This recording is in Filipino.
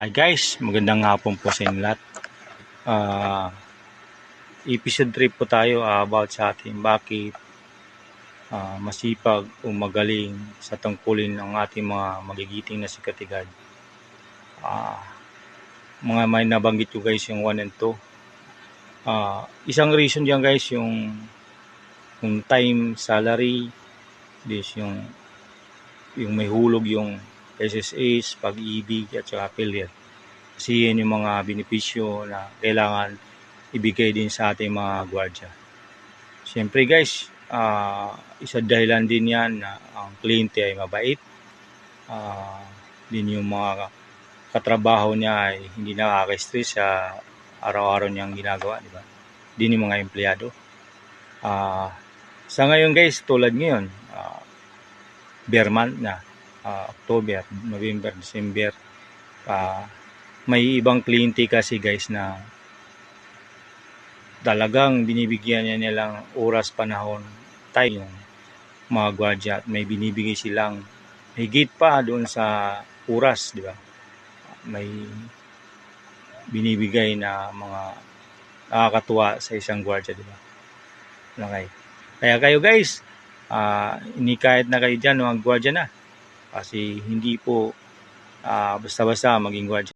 Hi guys, magandang hapon po sa inyo lahat. Ah, episode 3 po tayo ah, about sa ating bakit ah, masipag o magaling sa tungkulin ng ating mga magigiting na si Katigad. Ah, mga may nabanggit ko guys yung 1 and 2. Ah, isang reason diyan guys yung yung time salary this yung yung may hulog yung SSAs, pag-ibig at saka affiliate. Kasi yun yung mga benepisyo na kailangan ibigay din sa ating mga gwardya. Siyempre guys, ah, isa dahilan din yan na ang kliyente ay mabait. Ah, din yung mga katrabaho niya ay hindi nakaka-stress sa araw-araw niyang ginagawa, di ba? Din yung mga empleyado. Ah, sa ngayon guys, tulad ngayon, ah, bear na, ah, October, November, December, ah, may ibang kliyente kasi guys na talagang binibigyan niya nilang oras, panahon, time yung mga gwardiya at may binibigay silang higit pa doon sa oras, di ba? May binibigay na mga nakakatuwa sa isang gwardiya, di ba? Okay. Kaya kayo guys, ah hindi kahit na kayo dyan, mga gwardiya na. Kasi hindi po ah, basta-basta maging gwardiya.